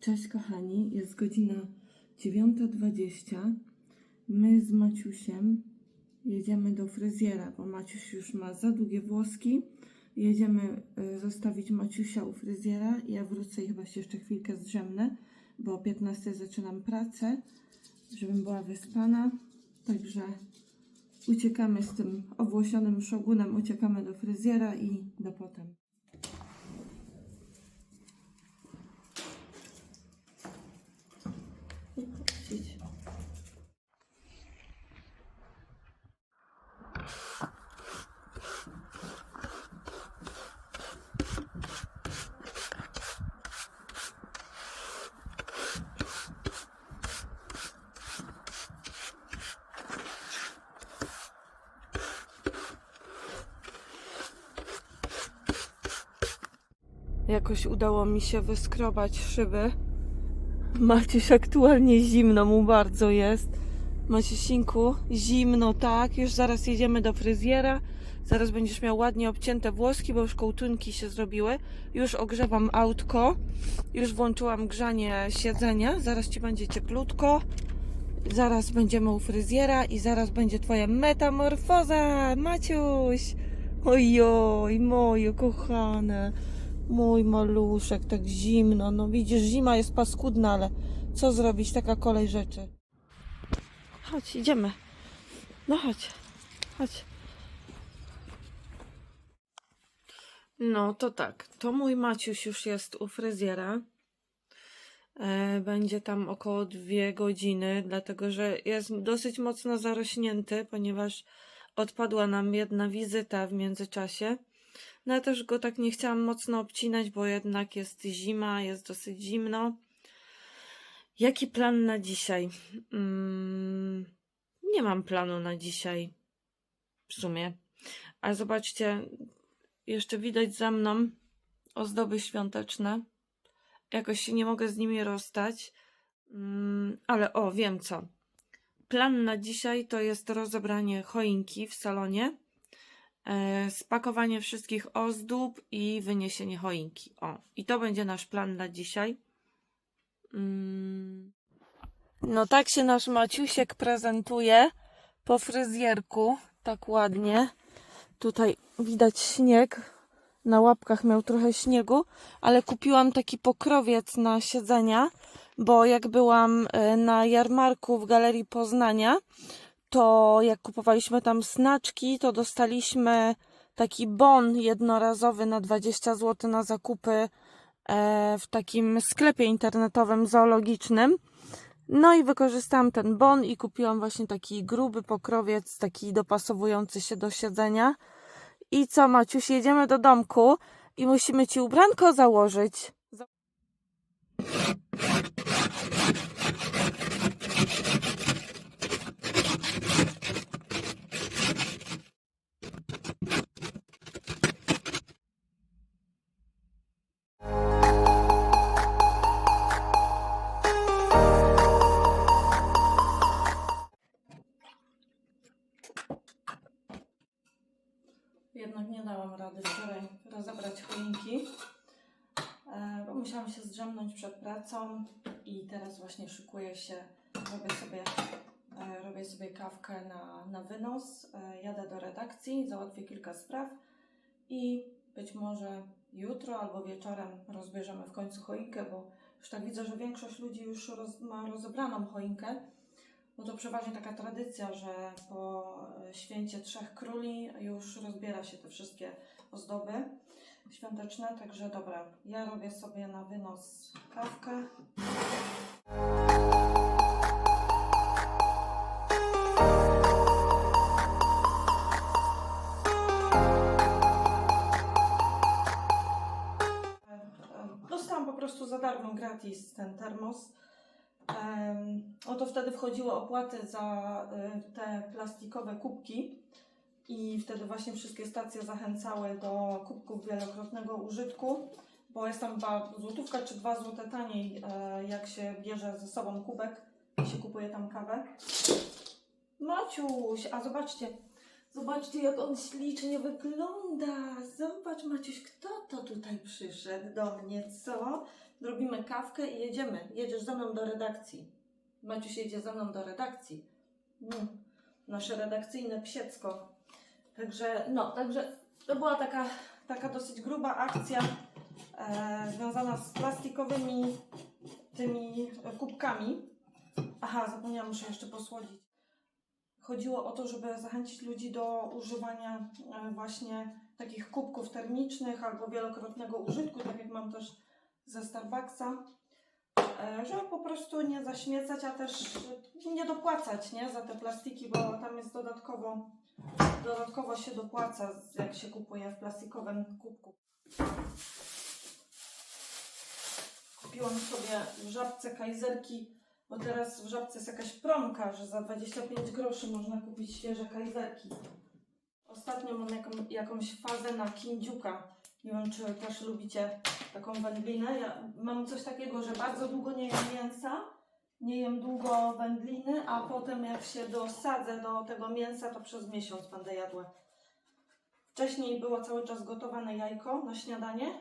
Cześć kochani, jest godzina 9.20. My z Maciusiem jedziemy do fryzjera, bo Maciuś już ma za długie włoski. Jedziemy y, zostawić Maciusia u fryzjera. Ja wrócę i chyba się jeszcze chwilkę zdrzemnę, bo o 15 zaczynam pracę, żebym była wyspana. Także uciekamy z tym owłosionym szogunem, uciekamy do fryzjera i do potem. Jakoś udało mi się wyskrobać szyby. Maciuś aktualnie zimno mu bardzo jest. Maciusinku, zimno, tak. Już zaraz jedziemy do fryzjera. Zaraz będziesz miał ładnie obcięte włoski, bo już kołtunki się zrobiły. Już ogrzewam autko. Już włączyłam grzanie siedzenia. Zaraz ci będzie cieplutko. Zaraz będziemy u fryzjera i zaraz będzie twoja metamorfoza, Maciuś. Ojoj, moje kochane. Mój maluszek, tak zimno. No widzisz, zima jest paskudna, ale co zrobić? Taka kolej rzeczy. Chodź, idziemy. No chodź, chodź. No to tak, to mój Maciuś już jest u fryzjera. E, Będzie tam około dwie godziny, dlatego że jest dosyć mocno zarośnięty, ponieważ odpadła nam jedna wizyta w międzyczasie. No ja też go tak nie chciałam mocno obcinać, bo jednak jest zima, jest dosyć zimno. Jaki plan na dzisiaj? Mm, nie mam planu na dzisiaj. W sumie. Ale zobaczcie, jeszcze widać za mną ozdoby świąteczne. Jakoś się nie mogę z nimi rozstać. Mm, ale o, wiem co. Plan na dzisiaj to jest rozebranie choinki w salonie spakowanie wszystkich ozdób i wyniesienie choinki. O, i to będzie nasz plan na dzisiaj. Mm. No tak się nasz Maciusiek prezentuje po fryzjerku, tak ładnie. Tutaj widać śnieg, na łapkach miał trochę śniegu, ale kupiłam taki pokrowiec na siedzenia, bo jak byłam e, na jarmarku w Galerii Poznania, to jak kupowaliśmy tam snaczki, to dostaliśmy taki bon jednorazowy na 20 zł na zakupy e, w takim sklepie internetowym zoologicznym. No i wykorzystałam ten bon i kupiłam właśnie taki gruby pokrowiec, taki dopasowujący się do siedzenia. I co, Maciuś, jedziemy do domku i musimy ci ubranko założyć. Jednak nie dałam rady wczoraj rozebrać choinki, e, bo musiałam się zdrzemnąć przed pracą i teraz właśnie szykuję się, robię sobie, e, robię sobie kawkę na, na wynos, e, jadę do redakcji, załatwię kilka spraw i być może jutro albo wieczorem rozbierzemy w końcu choinkę, bo już tak widzę, że większość ludzi już roz, ma rozebraną choinkę. No to przeważnie taka tradycja, że po e, święcie Trzech Króli już rozbiera się te wszystkie ozdoby świąteczne. Także dobra, ja robię sobie na wynos kawkę. E, e, Dostałam po prostu za darmo gratis ten termos. Em, Oto wtedy wchodziły opłaty za y, te plastikowe kubki i wtedy właśnie wszystkie stacje zachęcały do kubków wielokrotnego użytku, bo jest tam chyba złotówka czy dwa złote taniej, e, jak się bierze ze sobą kubek i się kupuje tam kawę. Maciuś, a zobaczcie, zobaczcie jak on ślicznie wygląda. Zobacz Maciuś, kto to tutaj przyszedł do mnie, co? Zrobimy kawkę i jedziemy. Jedziesz ze mną do redakcji. Maciuś jedzie ze mną do redakcji. Mm, nasze redakcyjne psiecko. Także, no, także to była taka, taka dosyć gruba akcja e, związana z plastikowymi tymi kubkami. Aha, zapomniałam, muszę jeszcze posłodzić. Chodziło o to, żeby zachęcić ludzi do używania e, właśnie takich kubków termicznych albo wielokrotnego użytku, tak jak mam też ze Starbucksa, e, żeby po prostu nie zaśmiecać, a też nie dopłacać nie, za te plastiki, bo tam jest dodatkowo, dodatkowo się dopłaca, jak się kupuje w plastikowym kubku. Kupiłam sobie w żabce kajzerki, bo teraz w żabce jest jakaś promka, że za 25 groszy można kupić świeże kajzerki. Ostatnio mam jaką, jakąś fazę na kindziuka. Nie wiem, czy też lubicie taką wędlinę. Ja mam coś takiego, że bardzo długo nie jem mięsa, nie jem długo wędliny, a potem jak się dosadzę do tego mięsa, to przez miesiąc będę jadła. Wcześniej było cały czas gotowane jajko na śniadanie,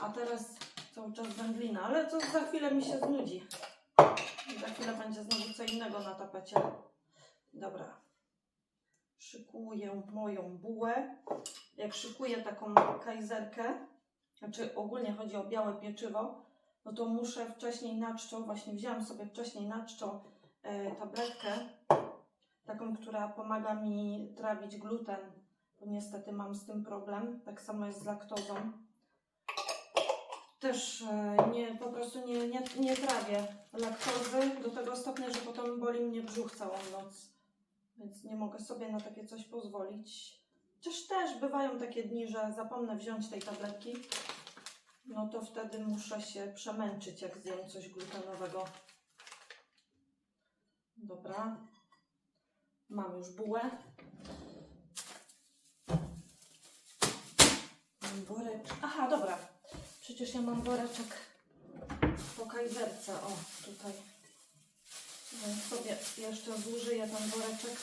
a teraz cały czas wędlina, ale to za chwilę mi się znudzi. Za chwilę będzie znowu co innego na tapecie. Dobra. Szykuję moją bułę. Jak szykuję taką kajzerkę, znaczy ogólnie chodzi o białe pieczywo, no to muszę wcześniej na czczo, właśnie wzięłam sobie wcześniej na czczo e, tabletkę, taką, która pomaga mi trawić gluten, bo niestety mam z tym problem. Tak samo jest z laktozą. Też e, nie, po prostu nie, nie, nie trawię laktozy do tego stopnia, że potem boli mnie brzuch całą noc. Więc nie mogę sobie na takie coś pozwolić. Chociaż też bywają takie dni, że zapomnę wziąć tej tabletki. No to wtedy muszę się przemęczyć, jak zjem coś glutenowego. Dobra. Mam już bułę. Mam woreczek. Aha, dobra. Przecież ja mam woreczek po kajzerce. O, tutaj. Sobie jeszcze zużyję ten woreczek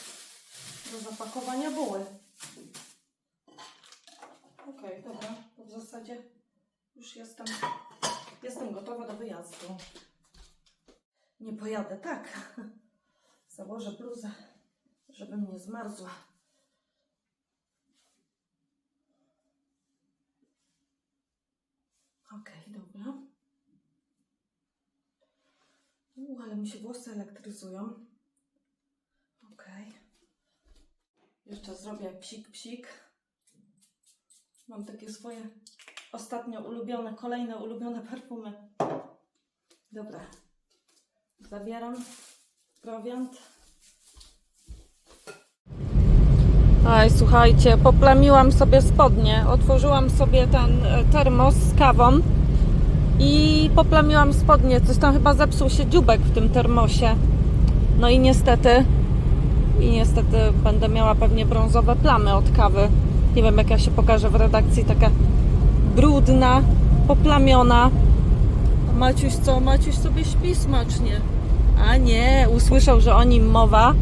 do zapakowania buły. Okej, dobra. To w zasadzie już jestem, jestem gotowa do wyjazdu. Nie pojadę tak. Założę bluzę, żebym nie zmarzła. Okej, dobra. U, ale mi się włosy elektryzują. Okej. Jeszcze zrobię psik, psik. Mam takie swoje ostatnio ulubione, kolejne ulubione perfumy. Dobra. Zabieram prowiant. Aj, słuchajcie, poplamiłam sobie spodnie. Otworzyłam sobie ten e, termos z kawą i poplamiłam spodnie. Coś tam chyba zepsuł się dziubek w tym termosie. No i niestety, i niestety będę miała pewnie brązowe plamy od kawy. Nie wiem, jak ja się pokażę w redakcji, taka brudna, poplamiona. Maciuś co? Maciuś sobie śpi smacznie. A nie, usłyszał, że o nim mowa,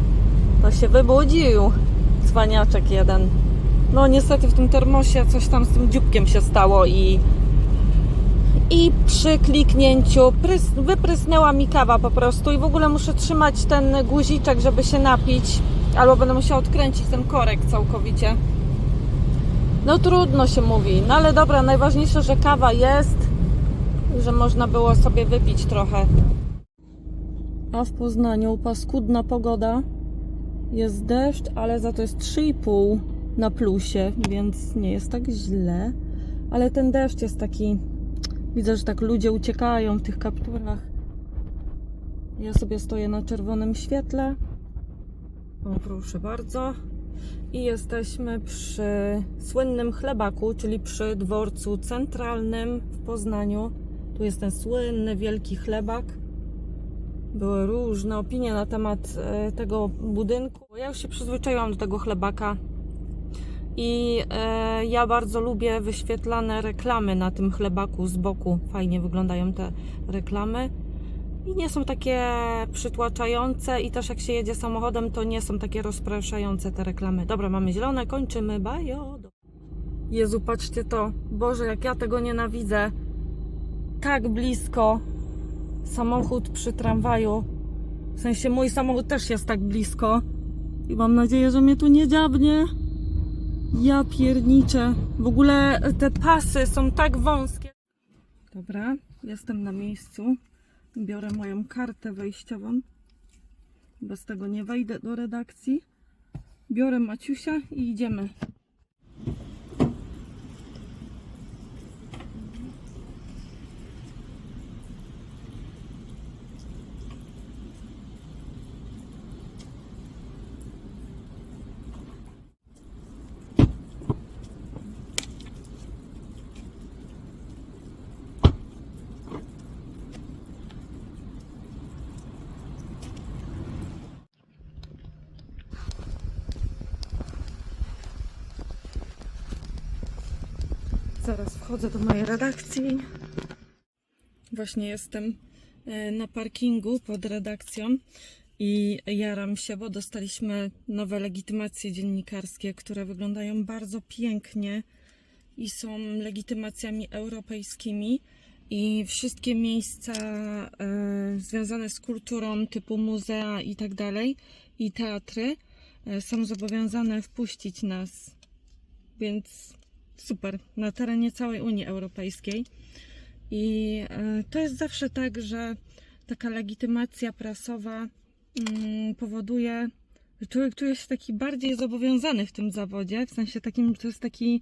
to się wybudził. Cwaniaczek jeden. No niestety w tym termosie coś tam z tym dzióbkiem się stało i i przy kliknięciu prys, wyprysnęła mi kawa po prostu i w ogóle muszę trzymać ten guziczek, żeby się napić albo będę musiała odkręcić ten korek całkowicie. No trudno się mówi, no ale dobra, najważniejsze, że kawa jest że można było sobie wypić trochę. A w Poznaniu paskudna pogoda. Jest deszcz, ale za to jest 3,5 na plusie, więc nie jest tak źle. Ale ten deszcz jest taki. Widzę, że tak ludzie uciekają w tych kapturach. Ja sobie stoję na czerwonym świetle. O, proszę bardzo. I jesteśmy przy słynnym chlebaku, czyli przy dworcu centralnym w Poznaniu. Tu jest ten słynny wielki chlebak. Były różne opinie na temat e, tego budynku. Ja już się przyzwyczaiłam do tego chlebaka. I e, ja bardzo lubię wyświetlane reklamy na tym chlebaku z boku. Fajnie wyglądają te reklamy. I nie są takie przytłaczające i też jak się jedzie samochodem, to nie są takie rozpraszające te reklamy. Dobra, mamy zielone, kończymy. Bajo. Jezu, patrzcie to. Boże, jak ja tego nienawidzę. tak blisko. Samochód przy tramwaju. W sensie mój samochód też jest tak blisko. I mam nadzieję, że mnie tu nie dziabnie. Ja pierniczę. W ogóle te pasy są tak wąskie. Dobra, jestem na miejscu. Biorę moją kartę wejściową. Bez tego nie wejdę do redakcji. Biorę Maciusia i idziemy. Zaraz wchodzę do mojej redakcji. Właśnie jestem e, na parkingu pod redakcją i jaram się, bo dostaliśmy nowe legitymacje dziennikarskie, które wyglądają bardzo pięknie i są legitymacjami europejskimi. I wszystkie miejsca e, związane z kulturą, typu muzea i tak dalej, i teatry, e, są zobowiązane wpuścić nas. Więc super, na terenie całej Unii Europejskiej. I e, to jest zawsze tak, że taka legitymacja prasowa mm, powoduje, że człowiek czuje się taki bardziej zobowiązany w tym zawodzie, w sensie takim, to jest taki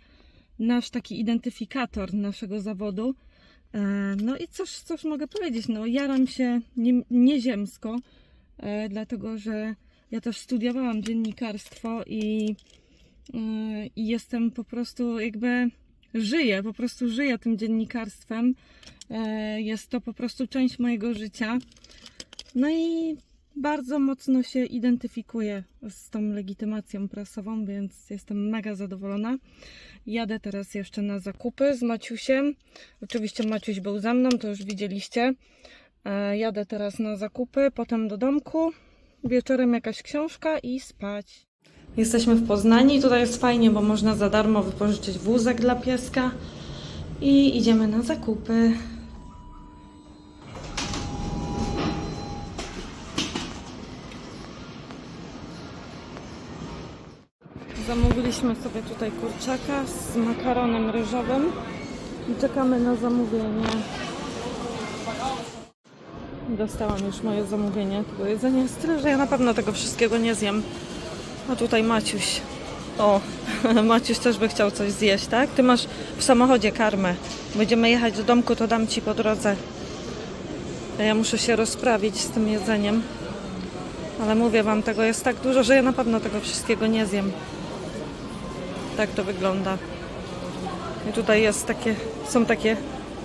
nasz taki identyfikator naszego zawodu. E, No i cóż, cóż mogę powiedzieć, no jaram się nie, nieziemsko, e, dlatego że ja też studiowałam dziennikarstwo i i jestem po prostu jakby żyję, po prostu żyję tym dziennikarstwem. Yy, Jest to po prostu część mojego życia. No i bardzo mocno się identyfikuję z tą legitymacją prasową, więc jestem mega zadowolona. Jadę teraz jeszcze na zakupy z Maciusiem. Oczywiście Maciuś był ze mną, to już widzieliście. Yy, Jadę teraz na zakupy, potem do domku. Wieczorem jakaś książka i spać. Jesteśmy w Poznaniu i tutaj jest fajnie, bo można za darmo wypożyczyć wózek dla pieska i idziemy na zakupy. Zamówiliśmy sobie tutaj kurczaka z makaronem ryżowym i czekamy na zamówienie. Dostałam już moje zamówienie. Tego jedzenia jest tyle, że ja na pewno tego wszystkiego nie zjem. A tutaj Maciuś. O, Maciuś też by chciał coś zjeść, tak? Ty masz w samochodzie karmę. Będziemy jechać do domku, to dam ci po drodze. Ja muszę się rozprawić z tym jedzeniem. Ale mówię wam, tego jest tak dużo, że ja na pewno tego wszystkiego nie zjem. Tak to wygląda. I tutaj jest takie, są takie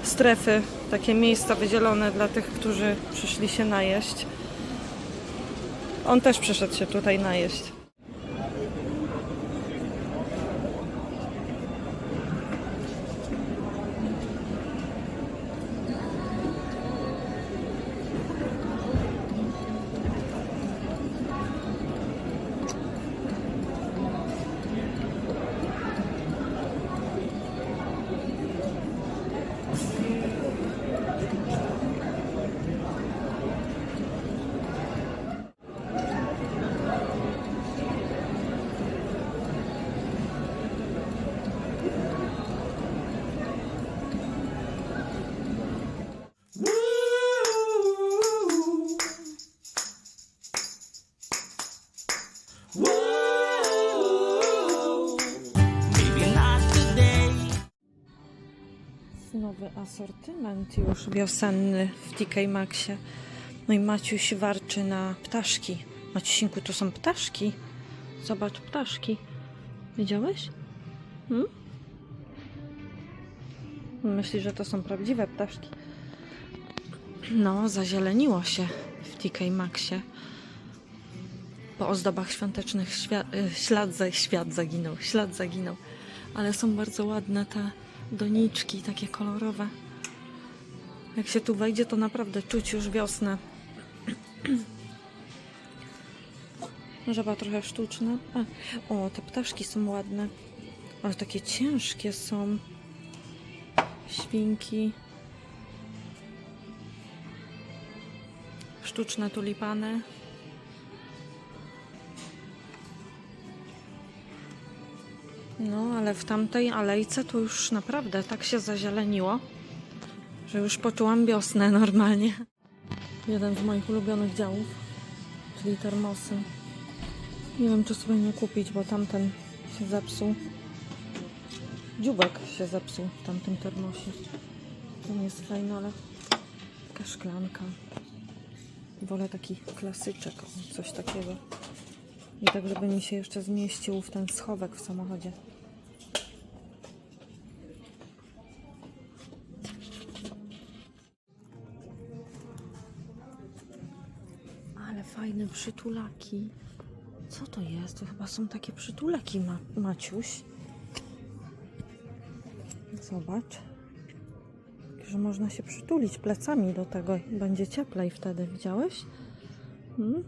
strefy, takie miejsca wydzielone dla tych, którzy przyszli się najeść. On też przyszedł się tutaj najeść. Nowy asortyment już wiosenny w TK Maxie. No i Maciuś warczy na ptaszki. Maciusinku, to są ptaszki. Zobacz, ptaszki. Widziałeś? Hmm? Myślisz, że to są prawdziwe ptaszki? No, zazieleniło się w TK Maxie. Po ozdobach świątecznych y, ślad, za- świat zaginął, ślad zaginął. Ale są bardzo ładne te doniczki takie kolorowe. Jak się tu wejdzie, to naprawdę czuć już wiosnę. Żaba trochę sztuczna. A, o, te ptaszki są ładne. Ale takie ciężkie są. Świnki. Sztuczne tulipany. No, ale w tamtej alejce to już naprawdę tak się zazieleniło, że już poczułam wiosnę normalnie. Jeden z moich ulubionych działów, czyli termosy. Nie wiem, czy sobie nie kupić, bo tamten się zepsuł. Dziubek się zepsuł w tamtym termosie. Ten jest fajny, ale taka szklanka. Wolę taki klasyczek, coś takiego. I tak, żeby mi się jeszcze zmieścił w ten schowek w samochodzie. Przytulaki. Co to jest? To chyba są takie przytulaki, Ma Maciuś. Zobacz. Że można się przytulić plecami do tego. Będzie cieplej wtedy. Widziałeś? Hmm?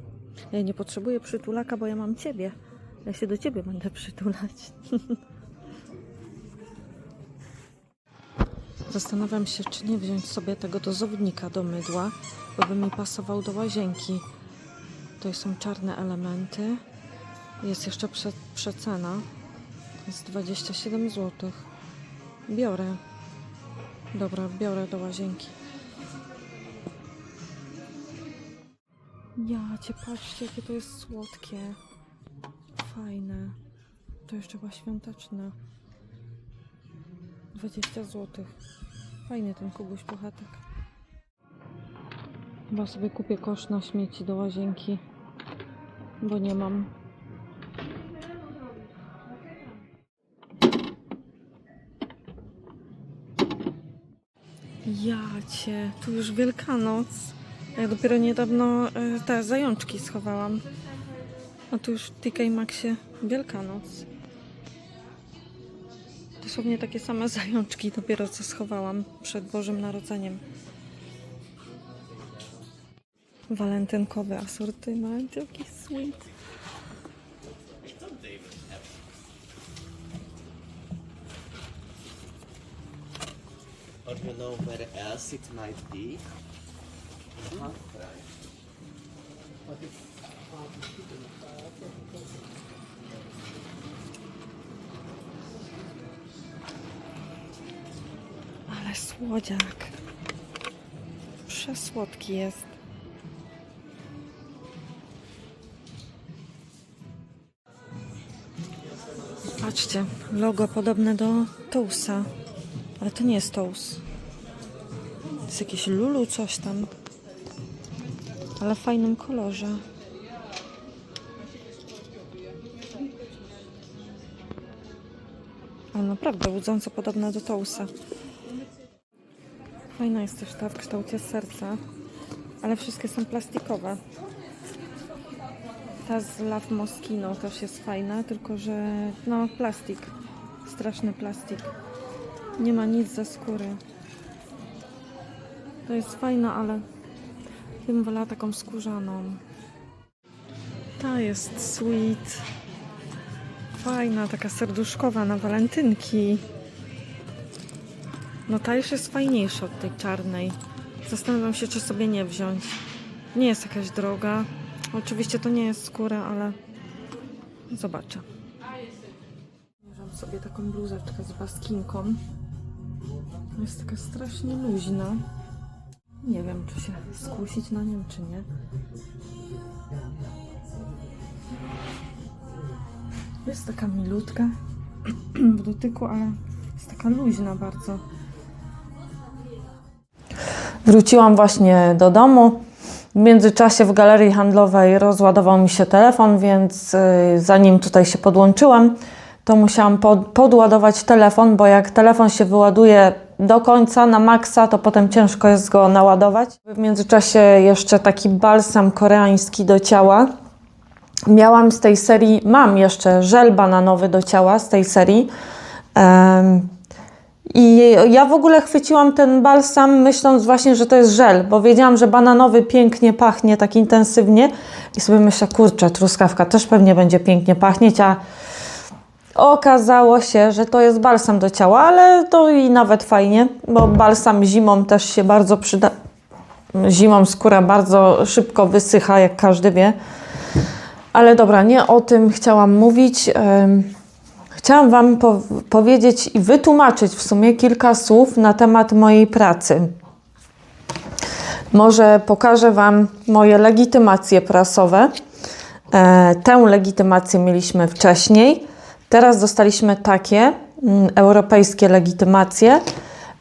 Ja nie potrzebuję przytulaka, bo ja mam ciebie. Ja się do ciebie będę przytulać. Zastanawiam się, czy nie wziąć sobie tego dozownika do mydła, bo by mi pasował do łazienki. To są czarne elementy. Jest jeszcze prze, przecena. Jest 27 zł. Biorę. Dobra, biorę do łazienki. Ja cię patrzcie, jakie to jest słodkie. Fajne. To jeszcze chyba świąteczne. 20 zł. Fajny ten kubuś puchatek. Chyba sobie kupię kosz na śmieci do łazienki, bo nie mam. Ja cię, tu już Wielkanoc. Ja dopiero niedawno e, te zajączki schowałam. A tu już w TK Maxie Wielkanoc. Dosłownie takie same zajączki dopiero co schowałam przed Bożym Narodzeniem. Walentynkowy asortyment, jaki sweet. Or you know where else it might be? Uh-huh. Ale słodziak. Przesłodki jest. Patrzcie, logo podobne do Tousa. Ale to nie jest Tous. To jest jakieś Lulu, coś tam. Ale w fajnym kolorze. Ale naprawdę łudząco podobne do Tousa. Fajna jest też ta w kształcie serca, ale wszystkie są plastikowe. Ta z Love Moschino też jest fajna, tylko że no plastik, straszny plastik. Nie ma nic ze skóry. To jest fajna, ale ja bym wolała taką skórzaną. Ta jest sweet. Fajna, taka serduszkowa na walentynki. No ta już jest fajniejsza od tej czarnej. Zastanawiam się, czy sobie nie wziąć. Nie jest jakaś droga. Oczywiście to nie jest skóra, ale zobaczę. Bierzem sobie taką bluzeczkę z baskinką. Jest taka strasznie luźna. Nie wiem, czy się skusić na nią, czy nie. Jest taka milutka w dotyku, ale jest taka luźna bardzo. Wróciłam właśnie do domu. W międzyczasie w galerii handlowej rozładował mi się telefon, więc y, zanim tutaj się podłączyłam, to musiałam pod, podładować telefon, bo jak telefon się wyładuje do końca na maksa, to potem ciężko jest go naładować. W międzyczasie jeszcze taki balsam koreański do ciała. Miałam z tej serii, mam jeszcze żel bananowy do ciała z tej serii. Em, i ja w ogóle chwyciłam ten balsam myśląc właśnie, że to jest żel, bo wiedziałam, że bananowy pięknie pachnie tak intensywnie i sobie myślę, kurczę, truskawka też pewnie będzie pięknie pachnieć, a okazało się, że to jest balsam do ciała, ale to i nawet fajnie, bo balsam zimą też się bardzo przyda zimą skóra bardzo szybko wysycha, jak każdy wie. Ale dobra, nie o tym chciałam mówić. Chciałam Wam po- powiedzieć i wytłumaczyć w sumie kilka słów na temat mojej pracy. Może pokażę Wam moje legitymacje prasowe. E, tę legitymację mieliśmy wcześniej. Teraz dostaliśmy takie mm, europejskie legitymacje.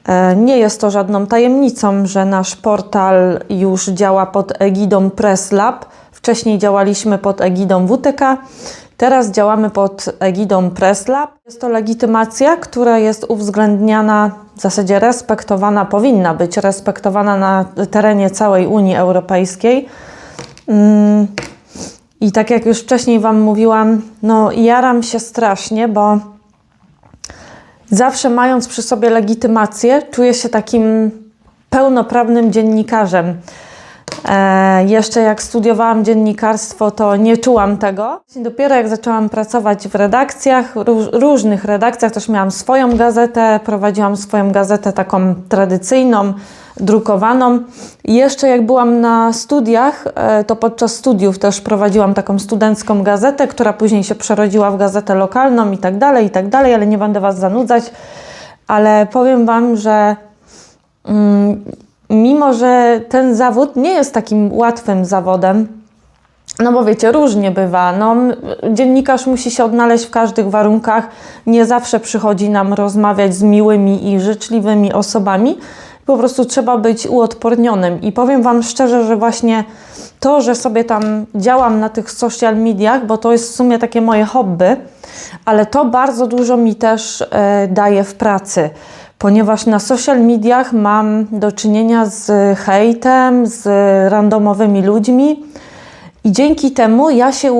E, nie jest to żadną tajemnicą, że nasz portal już działa pod egidą Press Lab. Wcześniej działaliśmy pod egidą WTK. Teraz działamy pod egidą Press Lab. Jest to legitymacja, która jest uwzględniana, w zasadzie respektowana, powinna być respektowana na terenie całej Unii Europejskiej. Mm, I tak jak już wcześniej Wam mówiłam, no jaram się strasznie, bo zawsze mając przy sobie legitymację, czuję się takim pełnoprawnym dziennikarzem. E, jeszcze jak studiowałam dziennikarstwo, to nie czułam tego. Dopiero jak zaczęłam pracować w redakcjach, róż, różnych redakcjach, też miałam swoją gazetę, prowadziłam swoją gazetę taką tradycyjną, drukowaną. I jeszcze jak byłam na studiach, e, to podczas studiów też prowadziłam taką studencką gazetę, która później się przerodziła w gazetę lokalną i tak dalej, i tak dalej, ale nie będę Was zanudzać. Ale powiem Wam, że mm, mimo że ten zawód nie jest takim łatwym zawodem, no bo wiecie, różnie bywa. No, dziennikarz musi się odnaleźć w każdych warunkach. Nie zawsze przychodzi nam rozmawiać z miłymi i życzliwymi osobami. Po prostu trzeba być uodpornionym. I powiem Wam szczerze, że właśnie to, że sobie tam działam na tych social mediach, bo to jest w sumie takie moje hobby, ale to bardzo dużo mi też e, daje w pracy ponieważ na social mediach mam do czynienia z hejtem, z randomowymi ludźmi. I dzięki temu ja się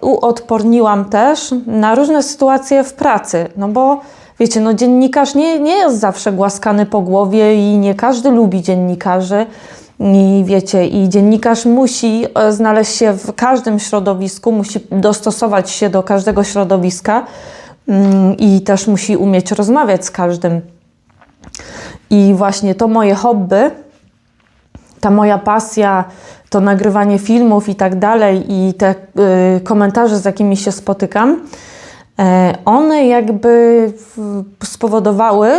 uodporniłam też na różne sytuacje w pracy. No bo wiecie, no dziennikarz nie, nie jest zawsze głaskany po głowie i nie każdy lubi dziennikarzy. I wiecie, i dziennikarz musi e, znaleźć się w każdym środowisku, musi dostosować się do każdego środowiska mm, i też musi umieć rozmawiać z każdym. I właśnie to moje hobby, ta moja pasja, to nagrywanie filmów i tak dalej, i te y, komentarze, z jakimi się spotykam, e, one jakby spowodowały,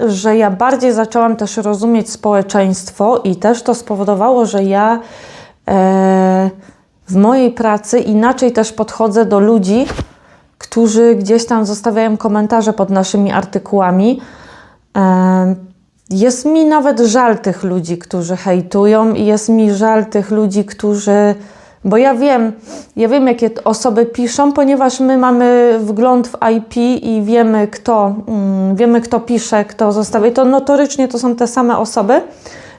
że ja bardziej zaczęłam też rozumieć społeczeństwo, i też to spowodowało, że ja e, w mojej pracy inaczej też podchodzę do ludzi, którzy gdzieś tam zostawiają komentarze pod naszymi artykułami. Jest mi nawet żal tych ludzi, którzy hejtują, i jest mi żal tych ludzi, którzy. Bo ja wiem, ja wiem, jakie osoby piszą, ponieważ my mamy wgląd w IP i wiemy, kto, mm, wiemy, kto pisze, kto zostawia. I to notorycznie to są te same osoby.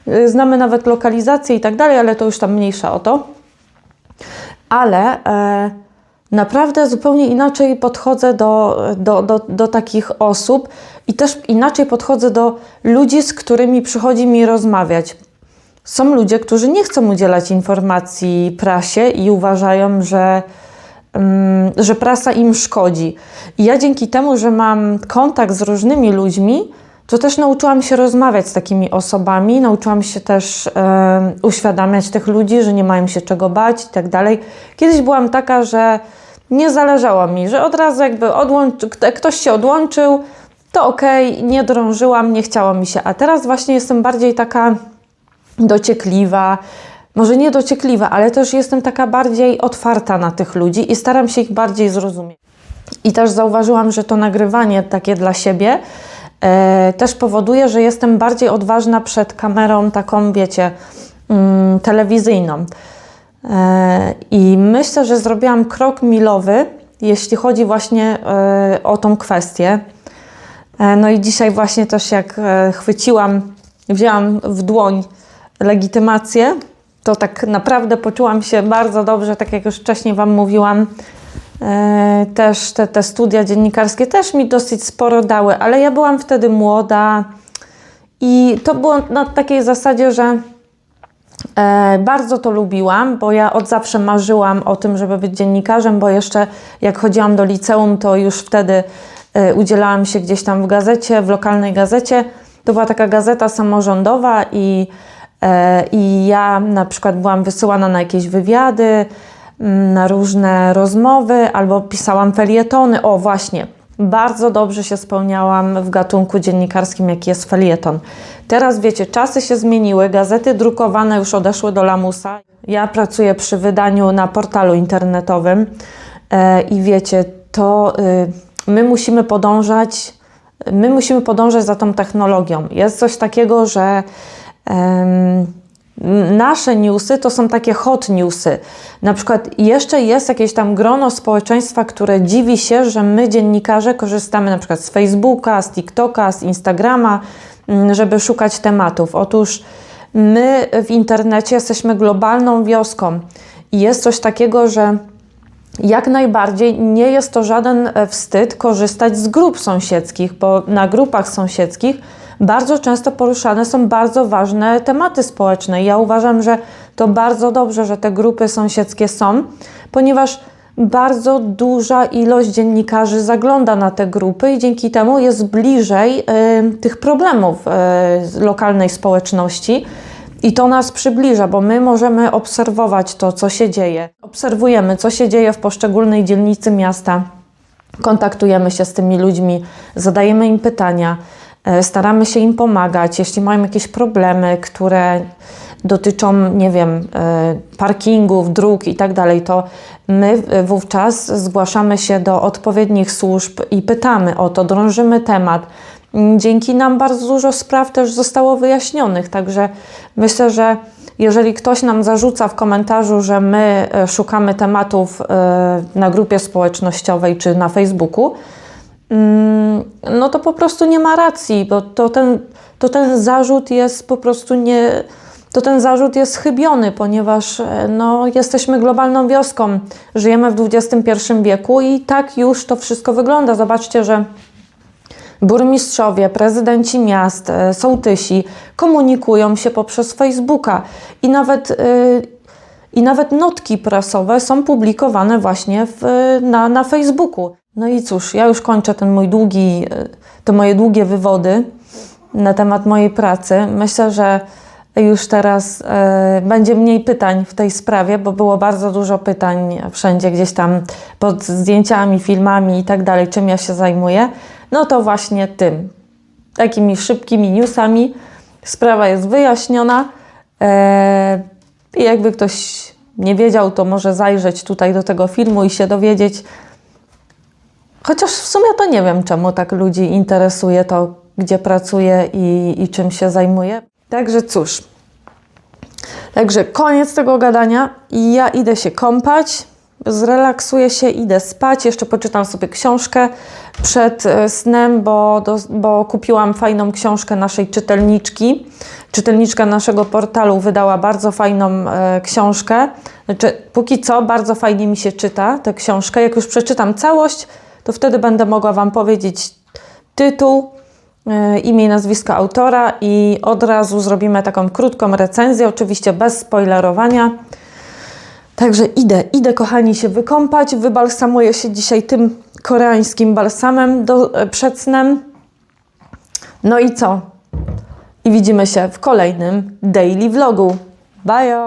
Y, Znamy nawet lokalizację i tak dalej, ale to już tam mniejsza o to. Ale e, naprawdę zupełnie inaczej podchodzę do, do, do, do takich osób i też inaczej podchodzę do ludzi, z którymi przychodzi mi rozmawiać. Są ludzie, którzy nie chcą udzielać informacji prasie i uważają, że, mm, że prasa im szkodzi. I ja dzięki temu, że mam kontakt z różnymi ludźmi, to też nauczyłam się rozmawiać z takimi osobami, nauczyłam się też e, uświadamiać tych ludzi, że nie mają się czego bać i tak dalej. Kiedyś byłam taka, że nie zależało mi, że od razu jakby odłączy, kto- ktoś się odłączył, to okej, nie drążyłam, nie chciało mi się. A teraz właśnie jestem bardziej taka dociekliwa, może nie dociekliwa, ale też jestem taka bardziej otwarta na tych ludzi i staram się ich bardziej zrozumieć. I też zauważyłam, że to nagrywanie takie dla siebie e, też powoduje, że jestem bardziej odważna przed kamerą, taką, wiecie, mm, telewizyjną. E, I myślę, że zrobiłam krok milowy, jeśli chodzi właśnie e, o tą kwestię. E, No i dzisiaj właśnie też jak chwyciłam, wzięłam w dłoń legitymację, to tak naprawdę poczułam się bardzo dobrze, tak jak już wcześniej Wam mówiłam. Też te, te studia dziennikarskie też mi dosyć sporo dały, ale ja byłam wtedy młoda i to było na takiej zasadzie, że bardzo to lubiłam, bo ja od zawsze marzyłam o tym, żeby być dziennikarzem, bo jeszcze jak chodziłam do liceum, to już wtedy e, udzielałam się gdzieś tam w gazecie, w lokalnej gazecie. To była taka gazeta samorządowa i E, I ja na przykład byłam wysyłana na jakieś wywiady, mm, na różne rozmowy, albo pisałam felietony. O, właśnie, bardzo dobrze się spełniałam w gatunku dziennikarskim, jaki jest felieton. Teraz wiecie, czasy się zmieniły, gazety drukowane już odeszły do lamusa. Ja pracuję przy wydaniu na portalu internetowym e, i wiecie, to y, my musimy podążać, my musimy podążać za tą technologią. Jest coś takiego, że nasze newsy to są takie hot newsy. Na przykład jeszcze jest jakieś tam grono społeczeństwa, które dziwi się, że my dziennikarze korzystamy na przykład z Facebooka, z TikToka, z Instagrama, mm, żeby szukać tematów. Otóż my w internecie jesteśmy globalną wioską i jest coś takiego, że jak najbardziej nie jest to żaden e, wstyd korzystać z grup sąsiedzkich, bo na grupach sąsiedzkich bardzo często poruszane są bardzo ważne tematy społeczne. Ja uważam, że to bardzo dobrze, że te grupy sąsiedzkie są, ponieważ bardzo duża ilość dziennikarzy zagląda na te grupy i dzięki temu jest bliżej y, tych problemów y, lokalnej społeczności. I to nas przybliża, bo my możemy obserwować to, co się dzieje. Obserwujemy, co się dzieje w poszczególnej dzielnicy miasta, kontaktujemy się z tymi ludźmi, zadajemy im pytania, staramy się im pomagać. Jeśli mają jakieś problemy, które dotyczą, nie wiem, e, parkingów, dróg i tak dalej, to my e, wówczas zgłaszamy się do odpowiednich służb i pytamy o to, drążymy temat. Dzięki nam bardzo dużo spraw też zostało wyjaśnionych, także myślę, że jeżeli ktoś nam zarzuca w komentarzu, że my e, szukamy tematów e, na grupie społecznościowej czy na Facebooku, no to po prostu nie ma racji, bo to ten, to ten zarzut jest po prostu nie. To ten zarzut jest chybiony, ponieważ e, no, jesteśmy globalną wioską, żyjemy w XXI wieku i tak już to wszystko wygląda. Zobaczcie, że burmistrzowie, prezydenci miast, e, sołtysi komunikują się poprzez Facebooka i nawet, y, i nawet notki prasowe są publikowane właśnie w, na, na Facebooku. No i cóż, ja już kończę ten mój długi, y, te moje długie wywody na temat mojej pracy. Myślę, że już teraz e, będzie mniej pytań w tej sprawie, bo było bardzo dużo pytań wszędzie gdzieś tam pod zdjęciami, filmami i tak dalej, czym ja się zajmuję. No to właśnie tym. Takimi szybkimi newsami. Sprawa jest wyjaśniona. E, I jakby ktoś nie wiedział, to może zajrzeć tutaj do tego filmu i się dowiedzieć. Chociaż w sumie to nie wiem, czemu tak ludzi interesuje to, gdzie pracuję i, i czym się zajmuję. Także cóż. Także koniec tego gadania. Ja idę się kąpać, zrelaksuję się, idę spać. Jeszcze poczytam sobie książkę przed e, snem, bo, do, bo kupiłam fajną książkę naszej czytelniczki. Czytelniczka naszego portalu wydała bardzo fajną e, książkę. Znaczy, póki co bardzo fajnie mi się czyta tę książkę. Jak już przeczytam całość, to wtedy będę mogła Wam powiedzieć tytuł, e, imię i nazwisko autora i od razu zrobimy taką krótką recenzję, oczywiście bez spoilerowania. Także idę, idę kochani się wykąpać, wybalsamuję się dzisiaj tym koreańskim balsamem do, e, przed snem. No i co? I widzimy się w kolejnym daily vlogu. Bye!